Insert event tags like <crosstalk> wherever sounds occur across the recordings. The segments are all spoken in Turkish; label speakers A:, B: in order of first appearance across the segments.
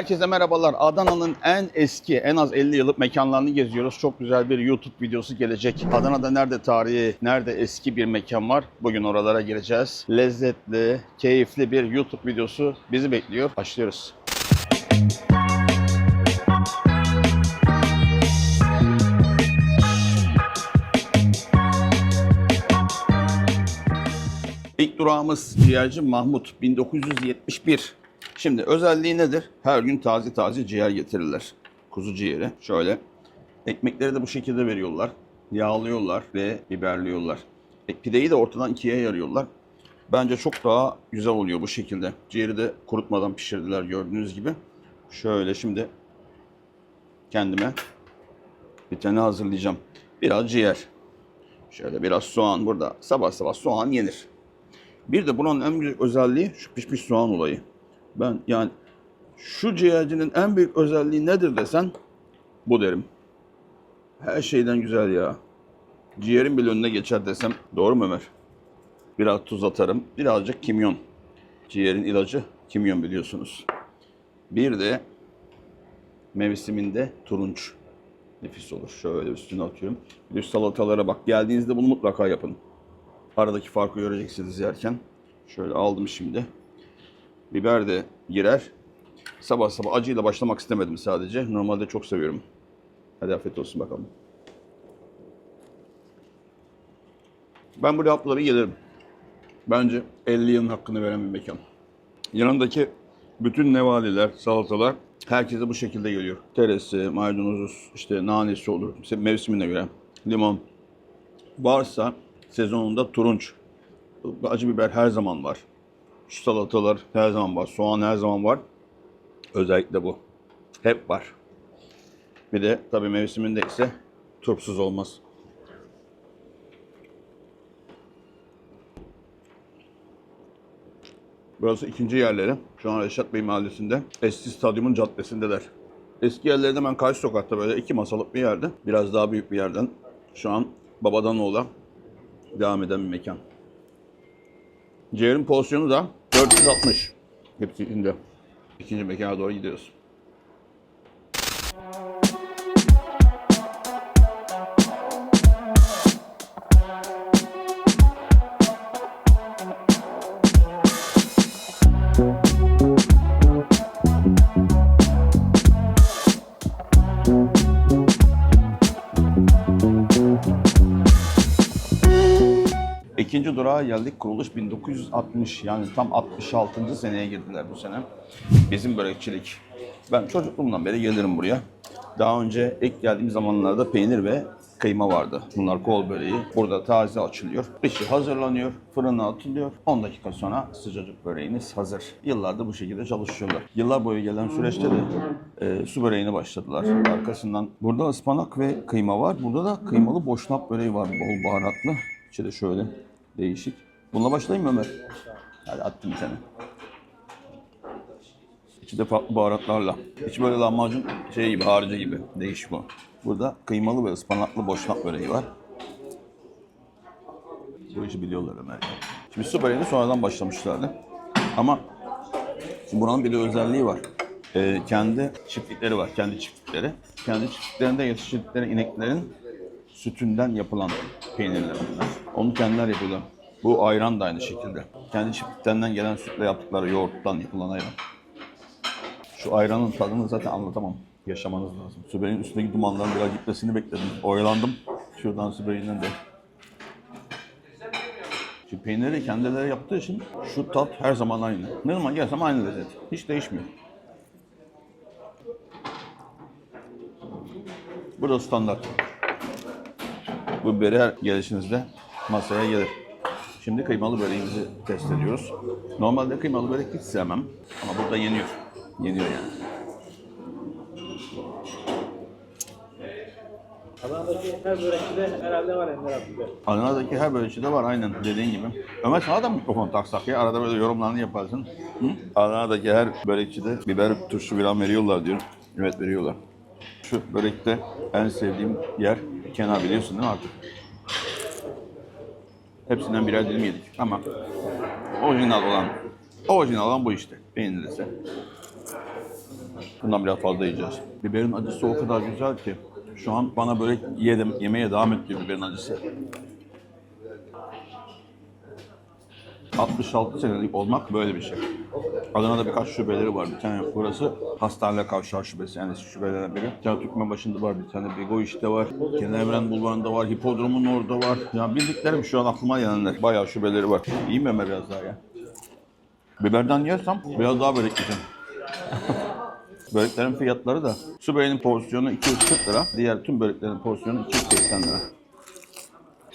A: Herkese merhabalar. Adana'nın en eski, en az 50 yıllık mekanlarını geziyoruz. Çok güzel bir YouTube videosu gelecek. Adana'da nerede tarihi, nerede eski bir mekan var? Bugün oralara gireceğiz. Lezzetli, keyifli bir YouTube videosu bizi bekliyor. Başlıyoruz. İlk durağımız ciğerci Mahmut 1971. Şimdi özelliği nedir? Her gün taze taze ciğer getirirler. Kuzu ciğeri. Şöyle. Ekmekleri de bu şekilde veriyorlar. Yağlıyorlar ve biberliyorlar. E, pideyi de ortadan ikiye yarıyorlar. Bence çok daha güzel oluyor bu şekilde. Ciğeri de kurutmadan pişirdiler gördüğünüz gibi. Şöyle şimdi kendime bir tane hazırlayacağım. Biraz ciğer. Şöyle biraz soğan burada. Sabah sabah soğan yenir. Bir de bunun en büyük özelliği şu pişmiş soğan olayı. Ben yani şu ciğercinin en büyük özelliği nedir desen bu derim. Her şeyden güzel ya. Ciğerin bile önüne geçer desem doğru mu Ömer? Biraz tuz atarım. Birazcık kimyon. Ciğerin ilacı kimyon biliyorsunuz. Bir de mevsiminde turunç. Nefis olur. Şöyle üstüne atıyorum. Bir salatalara bak. Geldiğinizde bunu mutlaka yapın. Aradaki farkı göreceksiniz yerken. Şöyle aldım şimdi. Biber de girer. Sabah sabah acıyla başlamak istemedim sadece. Normalde çok seviyorum. Hadi afiyet olsun bakalım. Ben buraya haftaları gelirim. Bence 50 yılın hakkını veren bir mekan. Yanındaki bütün nevaliler, salatalar herkese bu şekilde geliyor. Teresi, maydanozu, işte nanesi olur. Mevsimine göre. Limon. Varsa sezonunda turunç. Acı biber her zaman var. Şu salatalar her zaman var. Soğan her zaman var. Özellikle bu. Hep var. Bir de tabii mevsiminde ise turpsuz olmaz. Burası ikinci yerleri. Şu an Reşat Bey Mahallesi'nde. Eski stadyumun caddesindeler. Eski yerleri de ben karşı sokakta böyle iki masalık bir yerde. Biraz daha büyük bir yerden. Şu an babadan oğula devam eden bir mekan. Ciğerin porsiyonu da 460. Hepsi içinde. İkinci mekana doğru gidiyoruz. İkinci durağa geldik. Kuruluş 1960 yani tam 66. seneye girdiler bu sene. Bizim börekçilik. Ben çocukluğumdan beri gelirim buraya. Daha önce ilk geldiğim zamanlarda peynir ve kıyma vardı. Bunlar kol böreği. Burada taze açılıyor. İçi hazırlanıyor. Fırına atılıyor. 10 dakika sonra sıcacık böreğiniz hazır. Yıllardır bu şekilde çalışıyorlar. Yıllar boyu gelen süreçte de e, su böreğini başladılar. Arkasından burada ıspanak ve kıyma var. Burada da kıymalı boşnak böreği var. Bol baharatlı. İçi şöyle değişik. Bununla başlayayım mı Ömer? Hadi attım seni. İçi de farklı baharatlarla. İçi böyle lahmacun şey gibi, harcı gibi. Değişik o. Burada kıymalı ve ıspanaklı boşnak böreği var. Bu işi biliyorlar Ömer. Şimdi su böreğini sonradan başlamışlardı. Ama şimdi buranın bir de özelliği var. Ee, kendi çiftlikleri var, kendi çiftlikleri. Kendi çiftliklerinde yetiştirdikleri ineklerin sütünden yapılan peynirler bunlar. Onu kendiler yapıyorlar. Bu ayran da aynı şekilde. Kendi çiftliklerinden gelen sütle yaptıkları yoğurttan yapılan ayran. Şu ayranın tadını zaten anlatamam. Yaşamanız lazım. Sübey'in üstündeki dumanların biraz gitmesini bekledim. Oyalandım. Şuradan Sübey'in de. Şu peyniri kendileri yaptığı için şu tat her zaman aynı. Ne zaman gelsem aynı lezzet. Hiç değişmiyor. Bu da standart. Bu biberi her gelişinizde masaya gelir. Şimdi kıymalı böreğimizi test ediyoruz. Normalde kıymalı börek hiç sevmem ama burada yeniyor. Yeniyor yani.
B: Adana'daki her börekçide herhalde var Ender abi.
A: Adana'daki her börekçide var aynen dediğin gibi. Ömer sana da mı mikrofon taksak ya? Arada böyle yorumlarını yaparsın. Hı? Adana'daki her börekçide biber, turşu falan veriyorlar diyor. Evet veriyorlar. Şu börekte en sevdiğim yer kenar biliyorsun değil mi artık? Hepsinden birer dilim yedik ama orijinal olan orijinal olan bu işte. Beğenilirse. Bundan biraz fazla yiyeceğiz. Biberin acısı o kadar güzel ki. Şu an bana böyle yedim, yemeye devam ediyor biberin acısı. 66 senelik olmak böyle bir şey. Adana'da birkaç şubeleri var. Bir tane burası Hastane Kavşağı Şubesi. Yani şubelerden biri. Bir Türkmen başında var. Bir tane Bego işte var. Kenevren Bulvarı'nda var. Hipodromun orada var. Ya bildiklerim şu an aklıma gelenler. Bayağı şubeleri var. İyi mi biraz daha ya? Biberden yersem biraz daha börek yiyeceğim. <laughs> Böreklerin fiyatları da su böreğinin porsiyonu 240 lira. Diğer tüm böreklerin porsiyonu 280 lira.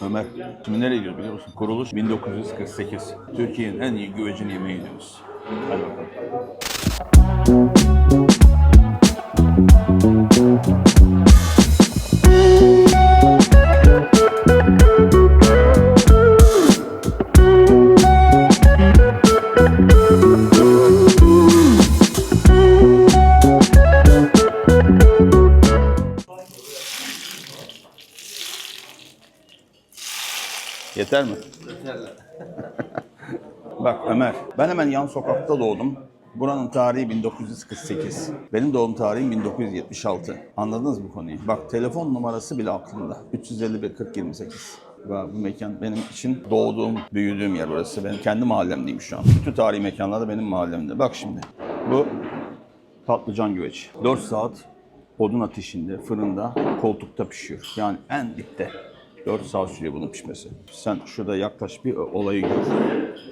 A: Ömer, şimdi nereye gidiyoruz biliyor musun? Kuruluş 1948. Türkiye'nin en iyi güvecini yemeği gidiyoruz. Hadi bakalım. Yeter mi? Bak Ömer, ben hemen yan sokakta doğdum. Buranın tarihi 1948. Benim doğum tarihim 1976. Anladınız bu konuyu? Bak telefon numarası bile aklımda. 351 40 28. Ve bu mekan benim için doğduğum, büyüdüğüm yer burası. Benim kendi mahallemdeyim şu an. Bütün tarihi mekanlar da benim mahallemde. Bak şimdi. Bu patlıcan güveç. 4 saat odun ateşinde, fırında, koltukta pişiyor. Yani en dipte. 4 saat sürüyor bunun pişmesi. Sen şurada yaklaş bir olayı gör.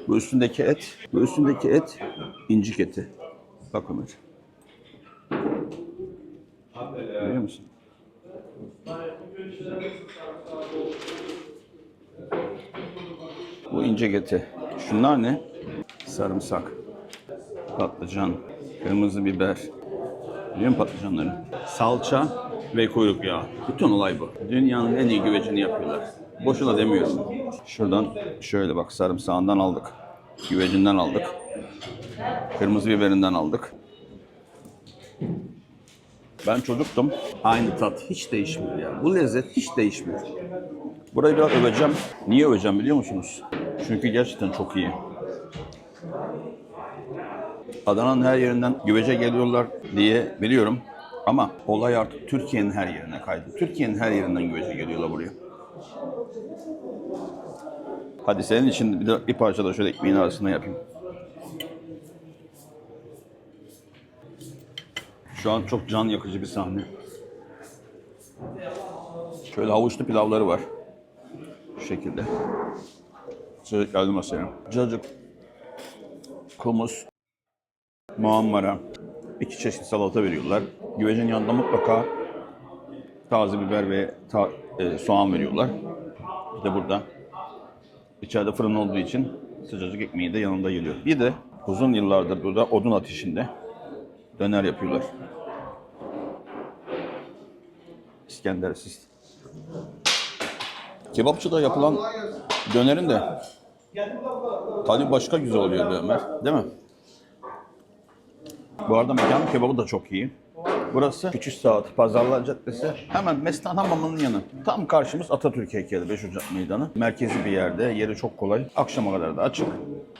A: Bu üstündeki et, bu üstündeki et incik eti. Bak Ömer. Görüyor musun? Bu incik eti. Şunlar ne? Sarımsak, patlıcan, kırmızı biber. Biliyor musun patlıcanları? Salça ve kuyruk yağı. Bütün olay bu. Dünyanın en iyi güvecini yapıyorlar. Boşuna demiyorum. Şuradan şöyle bak sarımsağından aldık. Güvecinden aldık. Kırmızı biberinden aldık. Ben çocuktum. Aynı tat hiç değişmiyor yani. Bu lezzet hiç değişmiyor. Burayı biraz öveceğim. Niye öveceğim biliyor musunuz? Çünkü gerçekten çok iyi. Adana'nın her yerinden güvece geliyorlar diye biliyorum. Ama olay artık Türkiye'nin her yerine kaydı. Türkiye'nin her yerinden güvece geliyorlar buraya. Hadi senin için bir, de bir parça da şöyle ekmeğin arasına yapayım. Şu an çok can yakıcı bir sahne. Şöyle havuçlu pilavları var. Şu şekilde. Çocuk geldi masaya. Cacık, humus, muammara, iki çeşit salata veriyorlar. Güvecin yanında mutlaka taze biber ve ta- e, soğan veriyorlar. De burada içeride fırın olduğu için sıcacık ekmeği de yanında geliyor. Bir de uzun yıllardır burada odun ateşinde döner yapıyorlar. İskendersiz. Kebapçıda yapılan dönerin de tadı başka güzel oluyor be Ömer. Değil mi? Bu arada mekanın kebabı da çok iyi. Burası Küçük Saat Pazarlar Caddesi. Hemen Mestan Hamamı'nın yanı. Tam karşımız Atatürk heykeli 5 Ocak Meydanı. Merkezi bir yerde. Yeri çok kolay. Akşama kadar da açık.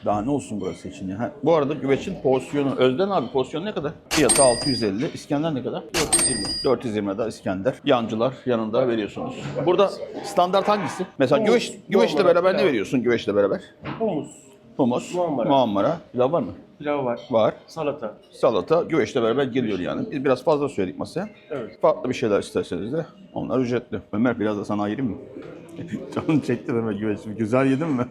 A: Daha ne olsun burası için ya. Ha, bu arada güveçin porsiyonu. Özden abi porsiyonu ne kadar? Fiyatı 650. İskender ne kadar? 420. 420 da İskender. Yancılar yanında veriyorsunuz. Burada standart hangisi? Mesela güveç, güveçle beraber ne veriyorsun güveçle beraber?
B: Humus,
A: Humus,
B: Muhammara.
A: muammara. Pilav var mı?
B: Pilav var,
A: Var.
B: salata.
A: Salata güveçle beraber geliyor yani. Biz biraz fazla söyledik masaya.
B: Evet.
A: Farklı bir şeyler isterseniz de onlar ücretli. Ömer biraz da sana ayırayım mı? <laughs> Canım çekti Ömer güveç. Güzel yedin mi?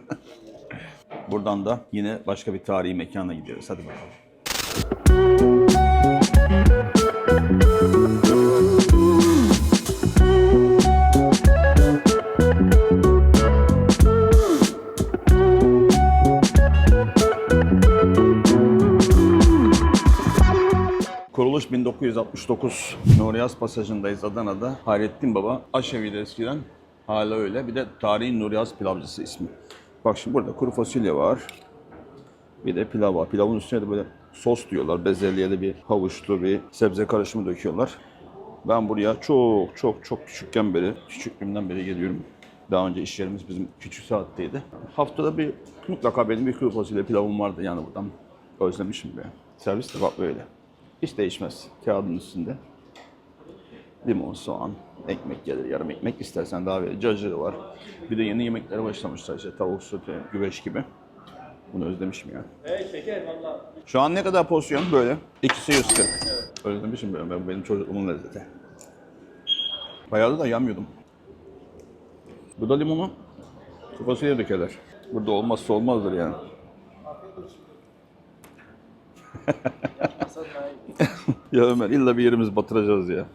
A: <laughs> Buradan da yine başka bir tarihi mekana gidiyoruz. Hadi bakalım. 1969. Nuriyaz Pasajı'ndayız Adana'da. Hayrettin Baba aşeviydi eskiden. Hala öyle. Bir de tarihin Nuriyaz pilavcısı ismi. Bak şimdi burada kuru fasulye var. Bir de pilav var. Pilavın üstüne de böyle sos diyorlar. Bezelye de bir havuçlu bir sebze karışımı döküyorlar. Ben buraya çok çok çok küçükken beri, küçüklüğümden beri geliyorum. Daha önce iş yerimiz bizim küçük saatteydi. Haftada bir mutlaka benim bir kuru fasulye pilavım vardı yani buradan. Özlemişim be. Servis de bak böyle. Hiç değişmez. Kağıdın üstünde. Limon, soğan, ekmek gelir. Yarım ekmek istersen daha verir. Cacığı var. Bir de yeni yemeklere başlamışlar işte tavuk sote, güveç gibi. Bunu özlemişim ya.
B: Evet şeker valla.
A: Şu an ne kadar porsiyon böyle? İkisi 140. Özlemişim böyle ben benim çocukluğumun lezzeti. Bayağı da yamıyordum. Bu da limonu kafasıyla dökerler. Burada olmazsa olmazdır yani. <laughs> <laughs> ya Ömer illa bir yerimiz batıracağız ya.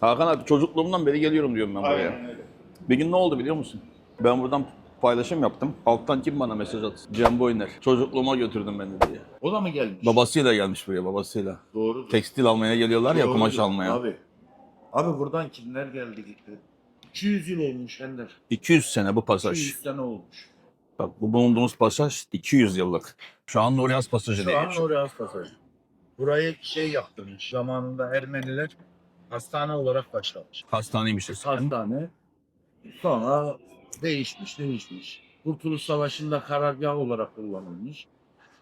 A: Hakan abi çocukluğumdan beri geliyorum diyorum ben buraya.
B: Aynen öyle.
A: Bir gün ne oldu biliyor musun? Ben buradan paylaşım yaptım. Alttan kim bana mesaj attı? Cem Boyner. Çocukluğuma götürdüm beni diye.
C: O da mı gelmiş?
A: Babasıyla gelmiş buraya babasıyla.
C: Doğru.
A: Tekstil almaya geliyorlar ya kumaş almaya.
C: Abi. Abi buradan kimler geldi gitti? 200 yıl olmuş Ender.
A: 200 sene bu pasaj.
C: 200 sene olmuş.
A: Bak bu bulunduğumuz pasaj 200 yıllık. Şu an Noryaz pasajı diye
C: Şu an
A: geçiyor.
C: oraya pasajı. Burayı şey yaptırmış. Zamanında Ermeniler hastane olarak başlamış.
A: Hastaneymiş. eskiden.
C: Hastane. Sonra değişmiş değişmiş. Kurtuluş Savaşı'nda karargah olarak kullanılmış.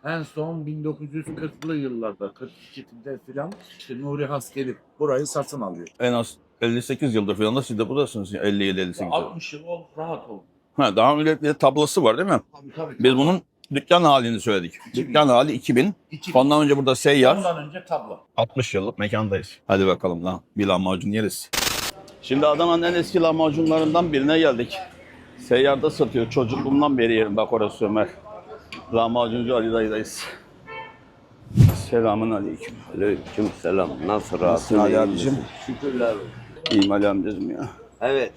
C: En son 1940'lı yıllarda 42'de filan işte Nuri Haskeli burayı satın alıyor.
A: En az 58 yıldır falan da siz de buradasınız. 57-58 yıl.
C: 60 yıl ol, rahat ol.
A: Ha, daha önce bir tablosu var değil mi?
C: Tabii tabii.
A: Biz bunun dükkan halini söyledik. Dükkan hali 2000.
C: 2000.
A: Ondan önce burada seyyar.
C: Ondan önce tablo.
A: 60 yıllık mekandayız. Hadi bakalım lan bir lahmacun yeriz. Şimdi Adana'nın en eski lahmacunlarından birine geldik. Seyyarda satıyor. Çocukluğumdan beri yerim. Bak orası Ömer. Lahmacuncu Ali dayıdayız. Selamun aleyküm.
D: Aleyküm selam. Nasıl
A: Nasılsın
D: rahatsın?
A: Ali
D: iyi
A: abicim?
D: Şükürler olsun.
A: İyiyim Ali amcacığım ya.
D: Evet.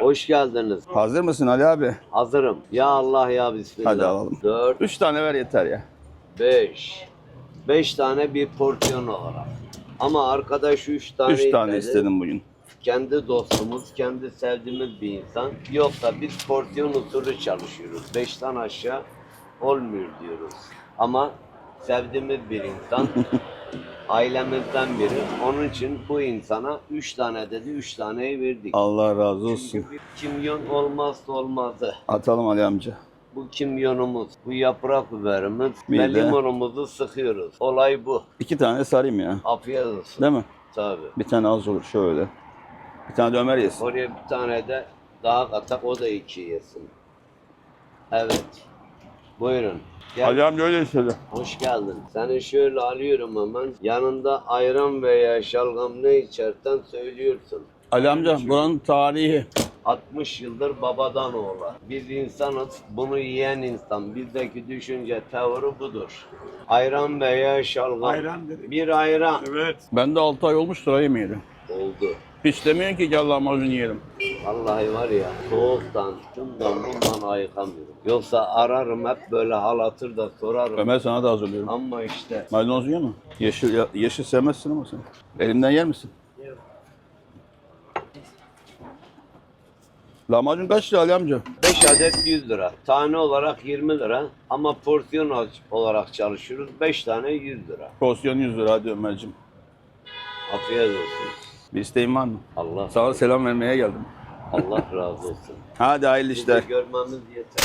D: Hoş geldiniz.
A: Hazır mısın Ali abi?
D: Hazırım. Ya Allah ya Bismillah.
A: Hadi alalım.
D: 4,
A: Üç tane ver yeter ya.
D: 5. 5 tane bir porsiyon olarak. Ama arkadaş 3 tane
A: Üç tane
D: istedi.
A: istedim bugün.
D: Kendi dostumuz, kendi sevdiğimiz bir insan. Yoksa biz porsiyon usulü çalışıyoruz. 5'ten aşağı olmuyor diyoruz. Ama sevdiğimiz bir insan. <laughs> ailemizden biri. Onun için bu insana 3 tane dedi, 3 taneyi verdik.
A: Allah razı olsun.
D: Çünkü bir kimyon olmazsa olmazı.
A: Atalım Ali amca.
D: Bu kimyonumuz, bu yaprak biberimiz
A: Bir
D: ve
A: de-
D: limonumuzu sıkıyoruz. Olay bu.
A: İki tane sarayım ya.
D: Afiyet olsun.
A: Değil mi?
D: Tabii.
A: Bir tane az olur şöyle. Bir tane de Ömer yesin.
D: Oraya bir tane de daha katak o da iki yesin. Evet. Buyurun. Gel.
A: Ali amca öyle istedi.
D: Hoş geldin. Seni şöyle alıyorum hemen. Yanında ayran veya şalgam ne içersen söylüyorsun.
A: Ali amca buranın tarihi
D: 60 yıldır babadan oğula. Biz insanız, bunu yiyen insan. Bizdeki düşünce, tavırı budur. Ayran veya şalgam.
B: Ayran dedik.
D: Bir ayran.
B: Evet.
A: Ben de 6 ay olmuştur ay yemeyelim.
D: Oldu.
A: Hiç demiyorsun ki gel lahmacun yiyelim.
D: Vallahi var ya soğuktan, şundan bundan ayıkamıyorum. Yoksa ararım hep böyle hal hatır da sorarım.
A: Ömer sana da hazırlıyorum.
D: Ama işte
A: Maydanoz yiyor mu? Yeşil, ya- yeşil sevmezsin ama sen. Elimden yer misin?
B: Yerim.
A: Lahmacun kaç lira Ali amca?
D: 5 adet 100 lira. Tane olarak 20 lira. Ama porsiyon ol- olarak çalışıyoruz. 5 tane 100 lira.
A: Porsiyon 100 lira hadi Ömer'cim.
D: Afiyet olsun.
A: Bir isteğin var mı?
D: Allah
A: Sana selam vermeye geldim.
D: Allah razı olsun.
A: Hadi hayırlı
D: Bizi
A: işler.
D: görmemiz yeter.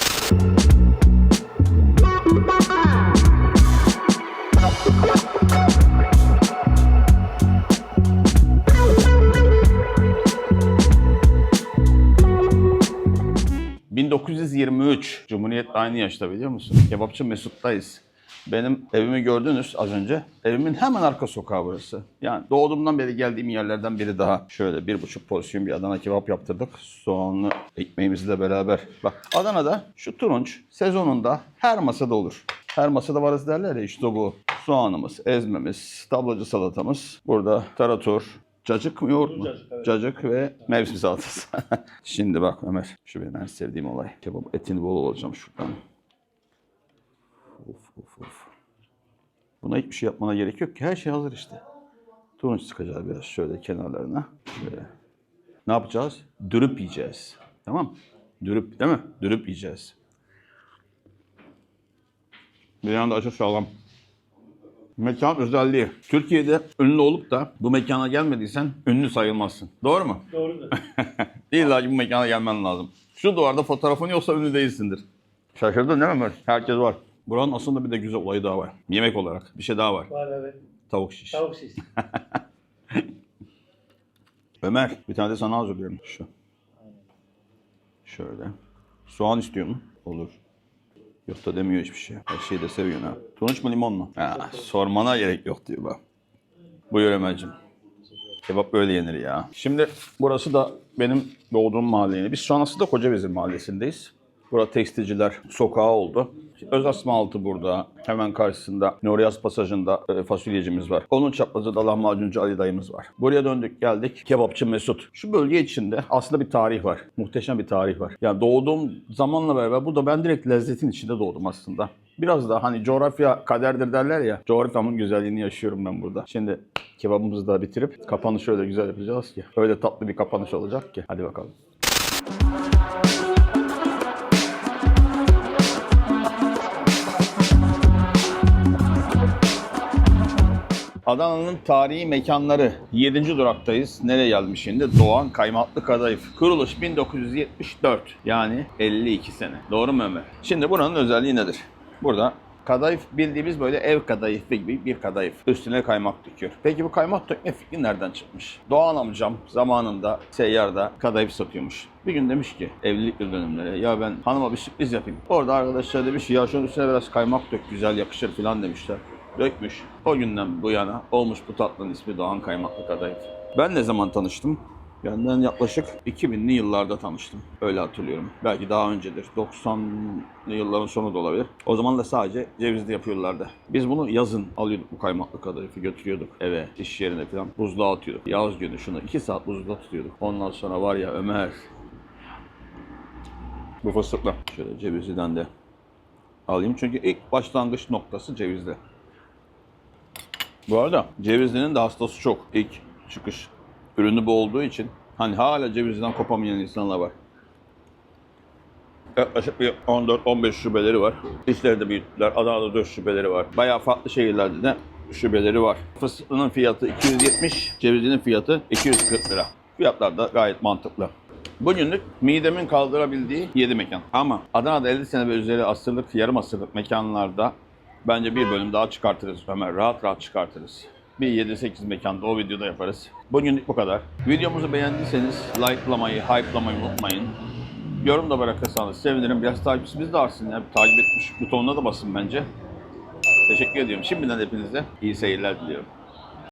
A: ...1923. Cumhuriyet aynı yaşta biliyor musun? Kebapçı Mesut'tayız. Benim evimi gördünüz az önce. Evimin hemen arka sokağı burası. Yani doğduğumdan beri geldiğim yerlerden biri daha. Şöyle bir buçuk porsiyon bir Adana kebap yaptırdık. Soğanlı ekmeğimizle beraber. Bak Adana'da şu turunç sezonunda her masada olur. Her masada varız derler ya işte bu. Soğanımız, ezmemiz, tablacı salatamız. Burada tarator, cacık mı yoğurt mu?
B: Cacık, evet.
A: Cacık ve mevsim salatası. <laughs> Şimdi bak Ömer, şu benim en sevdiğim olay. Kebap etini bol olacağım şuradan. Of of of. Buna hiçbir şey yapmana gerek yok ki. Her şey hazır işte. Turunç sıkacağız biraz şöyle kenarlarına. Şöyle. Ne yapacağız? Dürüp yiyeceğiz. Tamam Dürüp değil mi? Dürüp yiyeceğiz. Bir yanda açık sağlam. Mekan özelliği. Türkiye'de ünlü olup da bu mekana gelmediysen ünlü sayılmazsın. Doğru mu?
B: Doğrudur. <laughs>
A: İlla ki bu mekana gelmen lazım. Şu duvarda fotoğrafın yoksa ünlü değilsindir. Şaşırdın değil mi? Herkes var. Buranın aslında bir de güzel olayı daha var. Yemek olarak bir şey daha var.
B: Var evet.
A: Tavuk şiş.
B: Tavuk şiş. <laughs>
A: Ömer bir tane de sana hazırlıyorum. Şu. Şöyle. Soğan istiyor mu? Olur. Yok da demiyor hiçbir şey. Her şeyi de seviyorsun ha. Turunç mu limon mu? Ha, sormana gerek yok diyor bak. Buyur Ömerciğim. Kebap böyle yenir ya. Şimdi burası da benim doğduğum mahalle. Biz şu an aslında Kocavezir mahallesindeyiz. Burada tekstilciler sokağı oldu. Özasma altı burada. Hemen karşısında Nuriyaz Pasajı'nda e, fasulyecimiz var. Onun çaprazında lahmacuncu Ali dayımız var. Buraya döndük geldik. Kebapçı Mesut. Şu bölge içinde aslında bir tarih var. Muhteşem bir tarih var. Yani doğduğum zamanla beraber burada ben direkt lezzetin içinde doğdum aslında. Biraz da hani coğrafya kaderdir derler ya. Coğrafyamın güzelliğini yaşıyorum ben burada. Şimdi kebabımızı da bitirip kapanışı öyle güzel yapacağız ki. Öyle tatlı bir kapanış olacak ki. Hadi bakalım. Adana'nın tarihi mekanları 7. duraktayız. Nereye gelmiş şimdi? Doğan Kaymaklı Kadayıf. Kuruluş 1974 yani 52 sene. Doğru mu Ömer? Şimdi buranın özelliği nedir? Burada kadayıf bildiğimiz böyle ev kadayıfı gibi bir kadayıf. Üstüne kaymak döküyor. Peki bu kaymak dökme fikri nereden çıkmış? Doğan amcam zamanında seyyarda kadayıf satıyormuş. Bir gün demiş ki evlilik yıl dönümleri ya ben hanıma bir sürpriz yapayım. Orada arkadaşlar demiş ya şunun üstüne biraz kaymak dök güzel yakışır falan demişler. Dökmüş. O günden bu yana olmuş bu tatlının ismi Doğan Kaymaklı Kadayıf. Ben ne zaman tanıştım? Benden yaklaşık 2000'li yıllarda tanıştım. Öyle hatırlıyorum. Belki daha öncedir. 90'lı yılların sonu da olabilir. O zaman da sadece cevizli yapıyorlardı. Biz bunu yazın alıyorduk bu kaymaklı kadayıfı götürüyorduk eve, iş yerine falan. Buzluğa atıyorduk. Yaz günü şunu 2 saat buzluğa tutuyorduk. Ondan sonra var ya Ömer. Bu fıstıkla. Şöyle cevizliden de alayım. Çünkü ilk başlangıç noktası cevizli. Bu arada cevizlinin de hastası çok. İlk çıkış ürünü bu olduğu için hani hala cevizden kopamayan insanlar var. Yaklaşık bir 14-15 şubeleri var. İçleride büyüttüler. Adana'da 4 şubeleri var. Bayağı farklı şehirlerde de şubeleri var. Fıstıklının fiyatı 270, cevizinin fiyatı 240 lira. Fiyatlar da gayet mantıklı. Bugünlük midemin kaldırabildiği 7 mekan. Ama Adana'da 50 sene ve üzeri asırlık, yarım asırlık mekanlarda bence bir bölüm daha çıkartırız Ömer. Rahat rahat çıkartırız. Bir 7-8 mekanda o videoda yaparız. Bugünlük bu kadar. Videomuzu beğendiyseniz likelamayı, hype'lamayı unutmayın. Yorum da bırakırsanız sevinirim. Biraz takipçimiz de artsın ya. Takip etmiş butonuna da basın bence. Teşekkür ediyorum. Şimdiden hepinize iyi seyirler diliyorum.